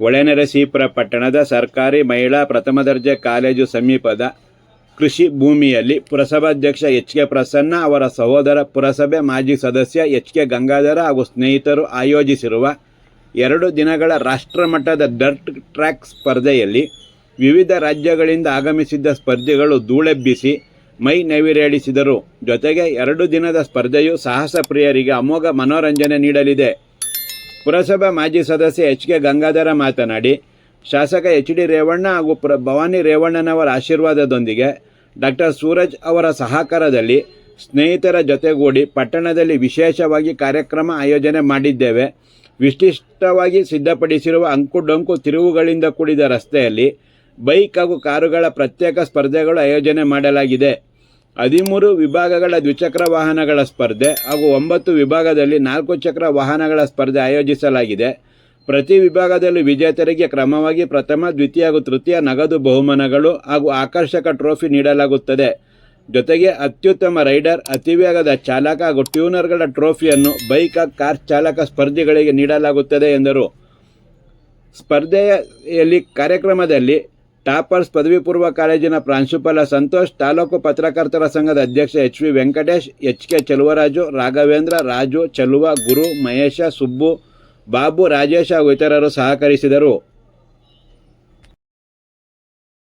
ಹೊಳೆನರಸೀಪುರ ಪಟ್ಟಣದ ಸರ್ಕಾರಿ ಮಹಿಳಾ ಪ್ರಥಮ ದರ್ಜೆ ಕಾಲೇಜು ಸಮೀಪದ ಕೃಷಿ ಭೂಮಿಯಲ್ಲಿ ಪುರಸಭಾಧ್ಯಕ್ಷ ಎಚ್ ಕೆ ಪ್ರಸನ್ನ ಅವರ ಸಹೋದರ ಪುರಸಭೆ ಮಾಜಿ ಸದಸ್ಯ ಎಚ್ ಕೆ ಗಂಗಾಧರ ಹಾಗೂ ಸ್ನೇಹಿತರು ಆಯೋಜಿಸಿರುವ ಎರಡು ದಿನಗಳ ರಾಷ್ಟ್ರಮಟ್ಟದ ಡರ್ಟ್ ಟ್ರ್ಯಾಕ್ ಸ್ಪರ್ಧೆಯಲ್ಲಿ ವಿವಿಧ ರಾಜ್ಯಗಳಿಂದ ಆಗಮಿಸಿದ್ದ ಸ್ಪರ್ಧಿಗಳು ಧೂಳೆಬ್ಬಿಸಿ ಮೈ ನವಿರೇಳಿಸಿದರು. ಜೊತೆಗೆ ಎರಡು ದಿನದ ಸ್ಪರ್ಧೆಯು ಸಾಹಸ ಪ್ರಿಯರಿಗೆ ಅಮೋಘ ಮನೋರಂಜನೆ ನೀಡಲಿದೆ. ಪುರಸಭಾ ಮಾಜಿ ಸದಸ್ಯ ಎಚ್ ಕೆ ಗಂಗಾಧರ ಮಾತನಾಡಿ, ಶಾಸಕ ಎಚ್ ಡಿ ರೇವಣ್ಣ ಹಾಗೂ ಪ್ರ ಭವಾನಿ ರೇವಣ್ಣನವರ ಆಶೀರ್ವಾದದೊಂದಿಗೆ ಡಾಕ್ಟರ್ ಸೂರಜ್ ಅವರ ಸಹಕಾರದಲ್ಲಿ ಸ್ನೇಹಿತರ ಜೊತೆಗೂಡಿ ಪಟ್ಟಣದಲ್ಲಿ ವಿಶೇಷವಾಗಿ ಕಾರ್ಯಕ್ರಮ ಆಯೋಜನೆ ಮಾಡಿದ್ದೇವೆ. ವಿಶಿಷ್ಟವಾಗಿ ಸಿದ್ಧಪಡಿಸಿರುವ ಅಂಕುಡೊಂಕು ತಿರುವುಗಳಿಂದ ಕೂಡಿದ ರಸ್ತೆಯಲ್ಲಿ ಬೈಕ್ ಹಾಗೂ ಕಾರುಗಳ ಪ್ರತ್ಯೇಕ ಸ್ಪರ್ಧೆಗಳು ಆಯೋಜನೆ ಮಾಡಲಾಗಿದೆ. ಹದಿಮೂರು ವಿಭಾಗಗಳ ದ್ವಿಚಕ್ರ ವಾಹನಗಳ ಸ್ಪರ್ಧೆ ಹಾಗೂ ಒಂಬತ್ತು ವಿಭಾಗದಲ್ಲಿ ನಾಲ್ಕು ಚಕ್ರ ವಾಹನಗಳ ಸ್ಪರ್ಧೆ ಆಯೋಜಿಸಲಾಗಿದೆ. ಪ್ರತಿ ವಿಭಾಗದಲ್ಲಿ ವಿಜೇತರಿಗೆ ಕ್ರಮವಾಗಿ ಪ್ರಥಮ, ದ್ವಿತೀಯ ಹಾಗೂ ತೃತೀಯ ನಗದು ಬಹುಮಾನಗಳು ಹಾಗೂ ಆಕರ್ಷಕ ಟ್ರೋಫಿ ನೀಡಲಾಗುತ್ತದೆ. ಜೊತೆಗೆ ಅತ್ಯುತ್ತಮ ರೈಡರ್, ಅತಿವೇಗದ ಚಾಲಕ ಹಾಗೂ ಟ್ಯೂನರ್ಗಳ ಟ್ರೋಫಿಯನ್ನು ಬೈಕ್, ಕಾರ್ ಚಾಲಕ ಸ್ಪರ್ಧಿಗಳಿಗೆ ನೀಡಲಾಗುತ್ತದೆ ಎಂದರು. ಸ್ಪರ್ಧೆಯಲ್ಲಿ ಕಾರ್ಯಕ್ರಮದಲ್ಲಿ ಟಾಪರ್ಸ್ ಪದವಿ ಪೂರ್ವ ಕಾಲೇಜಿನ ಪ್ರಾಂಶುಪಾಲ ಸಂತೋಷ್, ತಾಲೂಕು ಪತ್ರಕರ್ತರ ಸಂಘದ ಅಧ್ಯಕ್ಷ H V Venkatesh, H K Cheluvaraju, Raghavendra, Raju, Cheluva, Guru, Mahesha, Subbu, Babu, Rajesha ಹಾಗೂ ಇತರರು ಸಹಕರಿಸಿದರು.